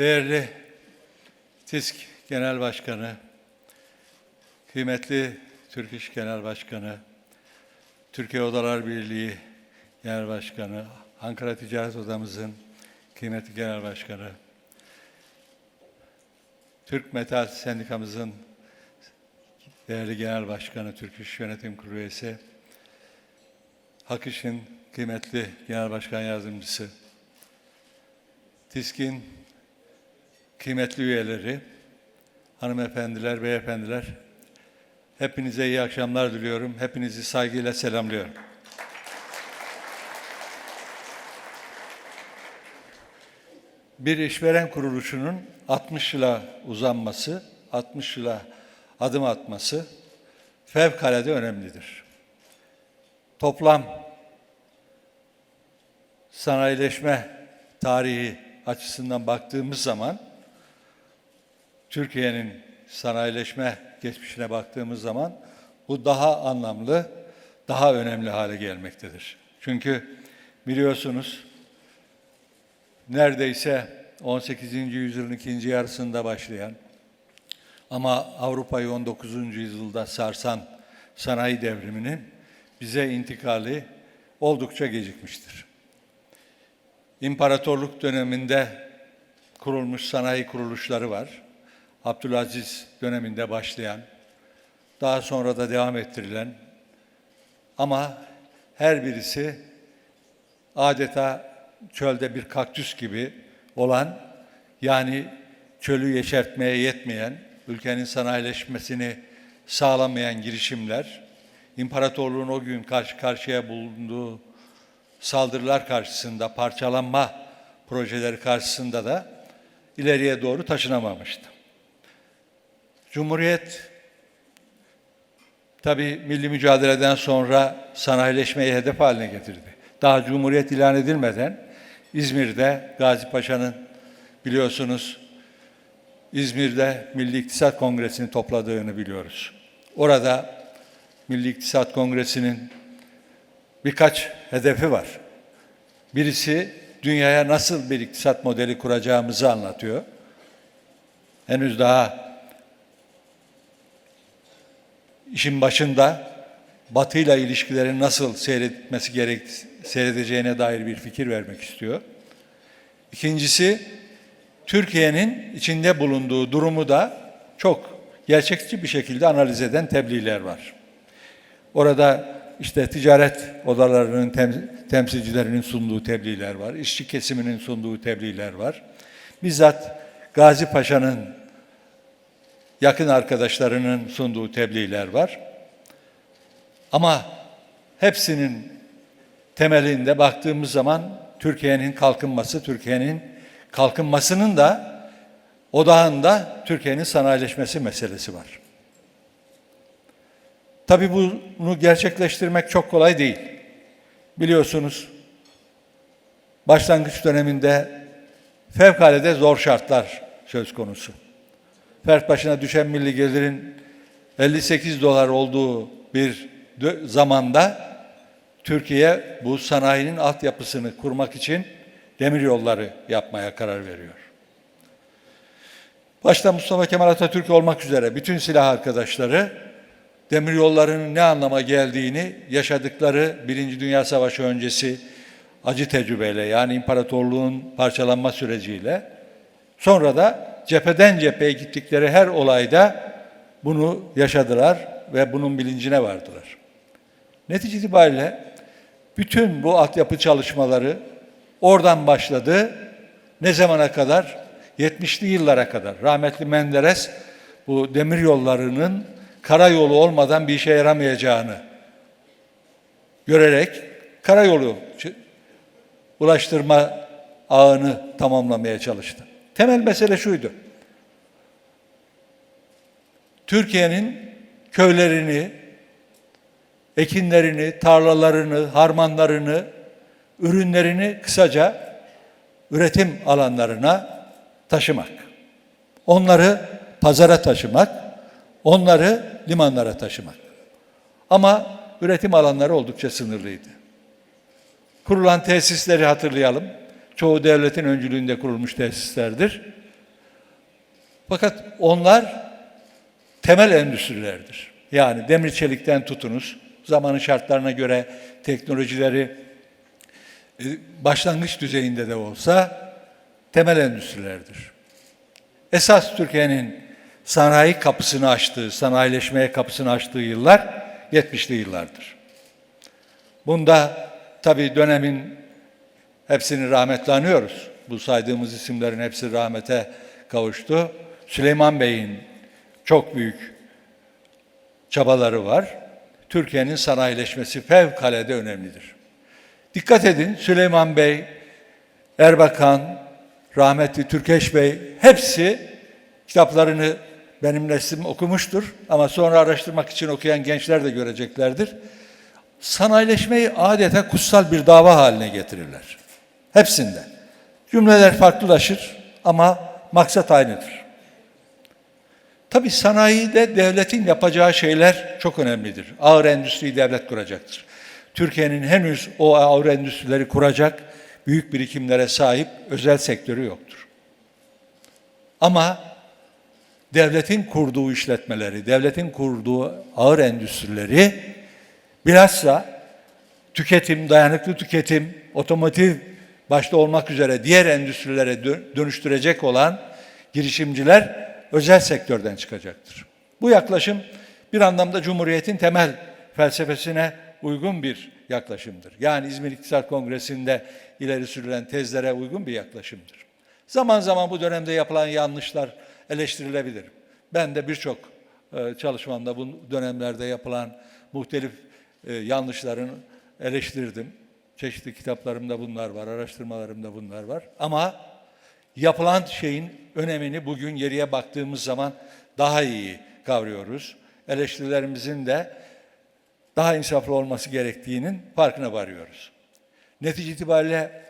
Değerli TİSK Genel Başkanı, kıymetli Türk İş Genel Başkanı, Türkiye Odalar Birliği Genel Başkanı, Ankara Ticaret Odamızın kıymetli Genel Başkanı, Türk Metal Sendikamızın değerli Genel Başkanı, Türk İş Yönetim Kurulu üyesi, Hak İş'in kıymetli Genel Başkan Yardımcısı, TİSK'in kıymetli üyeleri, hanımefendiler, beyefendiler, hepinize iyi akşamlar diliyorum. Hepinizi saygıyla selamlıyorum. Bir işveren kuruluşunun 60 yıla uzanması, 60 yıla adım atması fevkalade önemlidir. Toplam sanayileşme tarihi açısından baktığımız zaman Türkiye'nin sanayileşme geçmişine baktığımız zaman bu daha anlamlı, daha önemli hale gelmektedir. Çünkü biliyorsunuz neredeyse 18. yüzyılın ikinci yarısında başlayan ama Avrupa'yı 19. yüzyılda sarsan sanayi devriminin bize intikali oldukça gecikmiştir. İmparatorluk döneminde kurulmuş sanayi kuruluşları var. Abdülaziz döneminde başlayan, daha sonra da devam ettirilen ama her birisi adeta çölde bir kaktüs gibi olan yani çölü yeşertmeye yetmeyen, ülkenin sanayileşmesini sağlamayan girişimler, imparatorluğun o gün karşı karşıya bulunduğu saldırılar karşısında, parçalanma projeleri karşısında da ileriye doğru taşınamamıştı. Cumhuriyet tabi milli mücadeleden sonra sanayileşmeyi hedef haline getirdi. Daha Cumhuriyet ilan edilmeden İzmir'de Gazi Paşa'nın biliyorsunuz İzmir'de Milli İktisat Kongresi'ni topladığını biliyoruz. Orada Milli İktisat Kongresi'nin birkaç hedefi var. Birisi dünyaya nasıl bir iktisat modeli kuracağımızı anlatıyor. Henüz daha işin başında Batı'yla ilişkilerin nasıl seyretmesi gerek seyredeceğine dair bir fikir vermek istiyor. İkincisi Türkiye'nin içinde bulunduğu durumu da çok gerçekçi bir şekilde analiz eden tebliğler var. Orada işte ticaret odalarının tem, temsilcilerinin sunduğu tebliğler var, işçi kesiminin sunduğu tebliğler var. Bizzat Gazi Paşa'nın yakın arkadaşlarının sunduğu tebliğler var. Ama hepsinin temelinde baktığımız zaman Türkiye'nin kalkınması, Türkiye'nin kalkınmasının da odağında Türkiye'nin sanayileşmesi meselesi var. Tabii bunu gerçekleştirmek çok kolay değil. Biliyorsunuz başlangıç döneminde fevkalade zor şartlar söz konusu. Fert başına düşen milli gelirin 58 dolar olduğu bir zamanda Türkiye bu sanayinin altyapısını kurmak için demir yolları yapmaya karar veriyor. Başta Mustafa Kemal Atatürk olmak üzere bütün silah arkadaşları demir yollarının ne anlama geldiğini yaşadıkları Birinci Dünya Savaşı öncesi acı tecrübeyle yani imparatorluğun parçalanma süreciyle sonra da cepheden cepheye gittikleri her olayda bunu yaşadılar ve bunun bilincine vardılar. Netice itibariyle bütün bu altyapı çalışmaları oradan başladı. Ne zamana kadar? 70'li yıllara kadar. Rahmetli Menderes bu demir yollarının karayolu olmadan bir işe yaramayacağını görerek karayolu ulaştırma ağını tamamlamaya çalıştı. Temel mesele şuydu. Türkiye'nin köylerini, ekinlerini, tarlalarını, harmanlarını, ürünlerini kısaca üretim alanlarına taşımak. Onları pazara taşımak, onları limanlara taşımak. Ama üretim alanları oldukça sınırlıydı. Kurulan tesisleri hatırlayalım. Çoğu devletin öncülüğünde kurulmuş tesislerdir. Fakat onlar temel endüstrilerdir. Yani demir çelikten tutunuz, zamanın şartlarına göre teknolojileri e, başlangıç düzeyinde de olsa temel endüstrilerdir. Esas Türkiye'nin sanayi kapısını açtığı, sanayileşmeye kapısını açtığı yıllar 70'li yıllardır. Bunda tabii dönemin hepsini rahmetle anıyoruz. Bu saydığımız isimlerin hepsi rahmete kavuştu. Süleyman Bey'in çok büyük çabaları var. Türkiye'nin sanayileşmesi fevkalade önemlidir. Dikkat edin Süleyman Bey, Erbakan, rahmetli Türkeş Bey hepsi kitaplarını benim neslim okumuştur ama sonra araştırmak için okuyan gençler de göreceklerdir. Sanayileşmeyi adeta kutsal bir dava haline getirirler. Hepsinde. Cümleler farklılaşır ama maksat aynıdır. Tabii sanayide devletin yapacağı şeyler çok önemlidir. Ağır endüstriyi devlet kuracaktır. Türkiye'nin henüz o ağır endüstrileri kuracak büyük birikimlere sahip özel sektörü yoktur. Ama devletin kurduğu işletmeleri, devletin kurduğu ağır endüstrileri bilhassa tüketim, dayanıklı tüketim, otomotiv başta olmak üzere diğer endüstrilere dö- dönüştürecek olan girişimciler özel sektörden çıkacaktır. Bu yaklaşım bir anlamda Cumhuriyet'in temel felsefesine uygun bir yaklaşımdır. Yani İzmir İktisat Kongresi'nde ileri sürülen tezlere uygun bir yaklaşımdır. Zaman zaman bu dönemde yapılan yanlışlar eleştirilebilir. Ben de birçok e, çalışmamda bu dönemlerde yapılan muhtelif e, yanlışların eleştirdim. Çeşitli kitaplarımda bunlar var, araştırmalarımda bunlar var. Ama yapılan şeyin önemini bugün geriye baktığımız zaman daha iyi kavruyoruz. Eleştirilerimizin de daha insaflı olması gerektiğinin farkına varıyoruz. Netice itibariyle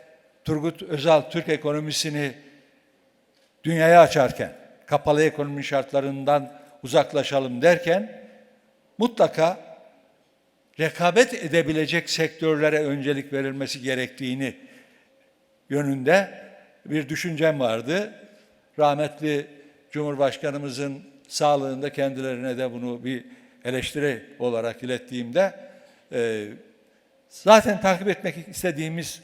Turgut Özal Türk ekonomisini dünyaya açarken, kapalı ekonomi şartlarından uzaklaşalım derken mutlaka rekabet edebilecek sektörlere öncelik verilmesi gerektiğini yönünde bir düşüncem vardı. Rahmetli Cumhurbaşkanımızın sağlığında kendilerine de bunu bir eleştiri olarak ilettiğimde e, zaten takip etmek istediğimiz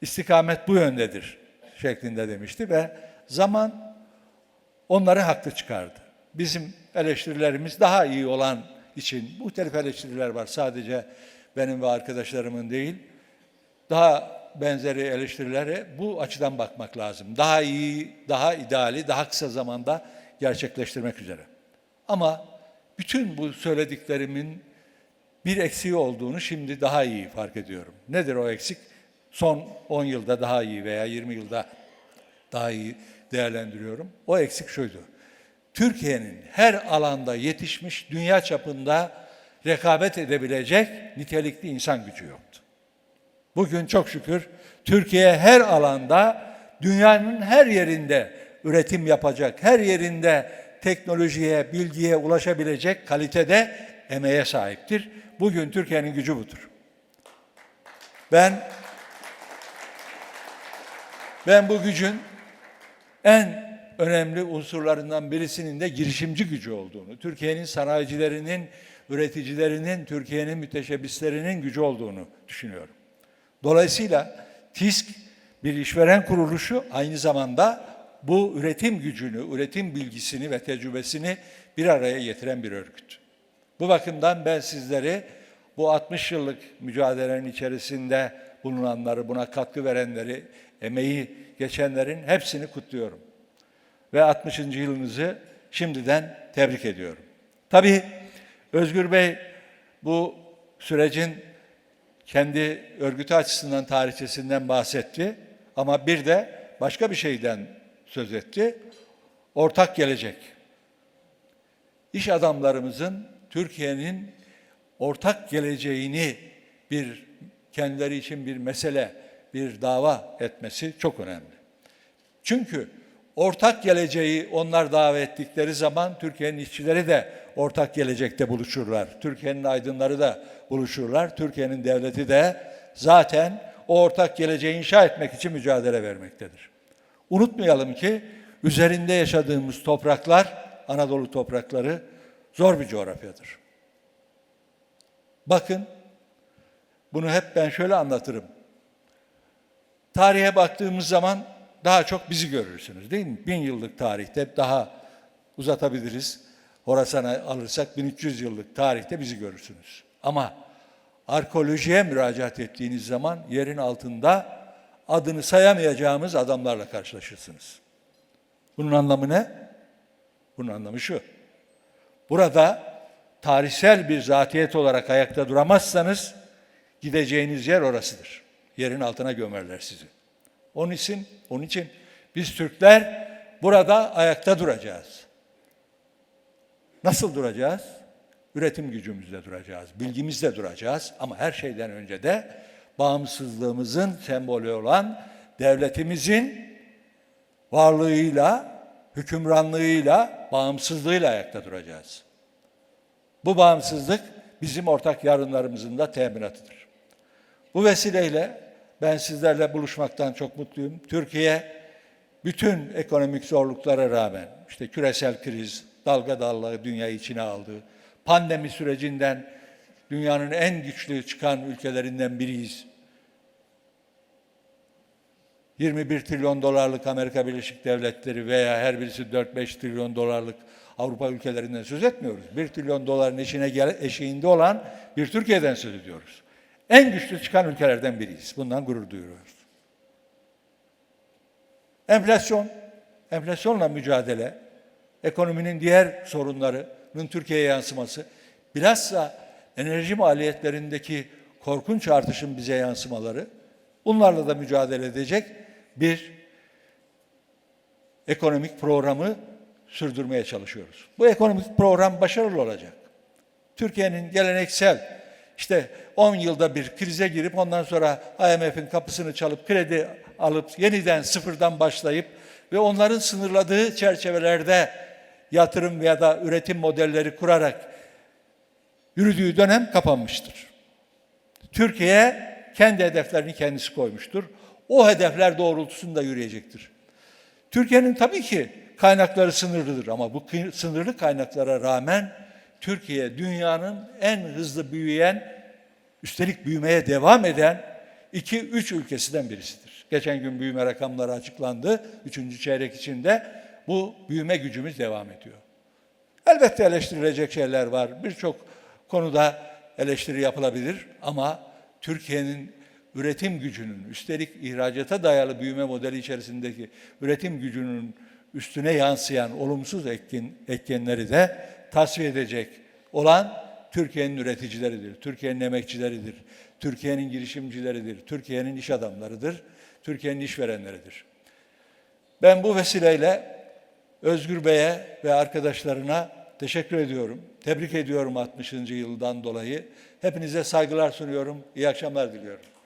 istikamet bu yöndedir şeklinde demişti ve zaman onları haklı çıkardı. Bizim eleştirilerimiz daha iyi olan için muhtelif eleştiriler var sadece benim ve arkadaşlarımın değil. Daha benzeri eleştirilere bu açıdan bakmak lazım. Daha iyi, daha ideali, daha kısa zamanda gerçekleştirmek üzere. Ama bütün bu söylediklerimin bir eksiği olduğunu şimdi daha iyi fark ediyorum. Nedir o eksik? Son 10 yılda daha iyi veya 20 yılda daha iyi değerlendiriyorum. O eksik şuydu. Türkiye'nin her alanda yetişmiş dünya çapında rekabet edebilecek nitelikli insan gücü yoktu. Bugün çok şükür Türkiye her alanda dünyanın her yerinde üretim yapacak, her yerinde teknolojiye, bilgiye ulaşabilecek kalitede emeğe sahiptir. Bugün Türkiye'nin gücü budur. Ben ben bu gücün en önemli unsurlarından birisinin de girişimci gücü olduğunu, Türkiye'nin sanayicilerinin, üreticilerinin, Türkiye'nin müteşebbislerinin gücü olduğunu düşünüyorum. Dolayısıyla TİSK bir işveren kuruluşu aynı zamanda bu üretim gücünü, üretim bilgisini ve tecrübesini bir araya getiren bir örgüt. Bu bakımdan ben sizleri bu 60 yıllık mücadelenin içerisinde bulunanları, buna katkı verenleri, emeği geçenlerin hepsini kutluyorum. Ve 60. yılınızı şimdiden tebrik ediyorum. Tabii Özgür Bey bu sürecin kendi örgütü açısından tarihçesinden bahsetti ama bir de başka bir şeyden söz etti. Ortak gelecek. İş adamlarımızın Türkiye'nin ortak geleceğini bir kendileri için bir mesele, bir dava etmesi çok önemli. Çünkü ortak geleceği onlar davet ettikleri zaman Türkiye'nin işçileri de ortak gelecekte buluşurlar. Türkiye'nin aydınları da buluşurlar. Türkiye'nin devleti de zaten o ortak geleceği inşa etmek için mücadele vermektedir. Unutmayalım ki üzerinde yaşadığımız topraklar, Anadolu toprakları zor bir coğrafyadır. Bakın, bunu hep ben şöyle anlatırım. Tarihe baktığımız zaman daha çok bizi görürsünüz değil mi? Bin yıllık tarihte daha uzatabiliriz. Horasan'a alırsak 1300 yıllık tarihte bizi görürsünüz. Ama arkeolojiye müracaat ettiğiniz zaman yerin altında adını sayamayacağımız adamlarla karşılaşırsınız. Bunun anlamı ne? Bunun anlamı şu. Burada tarihsel bir zatiyet olarak ayakta duramazsanız gideceğiniz yer orasıdır. Yerin altına gömerler sizi. Onun için, onun için biz Türkler burada ayakta duracağız. Nasıl duracağız? Üretim gücümüzle duracağız, bilgimizle duracağız ama her şeyden önce de bağımsızlığımızın sembolü olan devletimizin varlığıyla, hükümranlığıyla, bağımsızlığıyla ayakta duracağız. Bu bağımsızlık bizim ortak yarınlarımızın da teminatıdır. Bu vesileyle ben sizlerle buluşmaktan çok mutluyum. Türkiye bütün ekonomik zorluklara rağmen işte küresel kriz, dalga dalga dünyayı içine aldı. Pandemi sürecinden dünyanın en güçlü çıkan ülkelerinden biriyiz. 21 trilyon dolarlık Amerika Birleşik Devletleri veya her birisi 4-5 trilyon dolarlık Avrupa ülkelerinden söz etmiyoruz. 1 trilyon doların eşine eşiğinde olan bir Türkiye'den söz ediyoruz. En güçlü çıkan ülkelerden biriyiz. Bundan gurur duyuyoruz. Enflasyon, enflasyonla mücadele, ekonominin diğer sorunlarının Türkiye'ye yansıması, bilhassa enerji maliyetlerindeki korkunç artışın bize yansımaları, bunlarla da mücadele edecek bir ekonomik programı sürdürmeye çalışıyoruz. Bu ekonomik program başarılı olacak. Türkiye'nin geleneksel işte 10 yılda bir krize girip ondan sonra IMF'in kapısını çalıp kredi alıp yeniden sıfırdan başlayıp ve onların sınırladığı çerçevelerde yatırım ya da üretim modelleri kurarak yürüdüğü dönem kapanmıştır. Türkiye kendi hedeflerini kendisi koymuştur. O hedefler doğrultusunda yürüyecektir. Türkiye'nin tabii ki kaynakları sınırlıdır ama bu sınırlı kaynaklara rağmen Türkiye dünyanın en hızlı büyüyen, üstelik büyümeye devam eden 2-3 ülkesinden birisidir. Geçen gün büyüme rakamları açıklandı. Üçüncü çeyrek içinde bu büyüme gücümüz devam ediyor. Elbette eleştirilecek şeyler var. Birçok konuda eleştiri yapılabilir ama Türkiye'nin üretim gücünün, üstelik ihracata dayalı büyüme modeli içerisindeki üretim gücünün üstüne yansıyan olumsuz etkin, etkenleri de tasfiye edecek olan Türkiye'nin üreticileridir, Türkiye'nin emekçileridir, Türkiye'nin girişimcileridir, Türkiye'nin iş adamlarıdır, Türkiye'nin işverenleridir. Ben bu vesileyle Özgür Bey'e ve arkadaşlarına teşekkür ediyorum. Tebrik ediyorum 60. yıldan dolayı. Hepinize saygılar sunuyorum. İyi akşamlar diliyorum.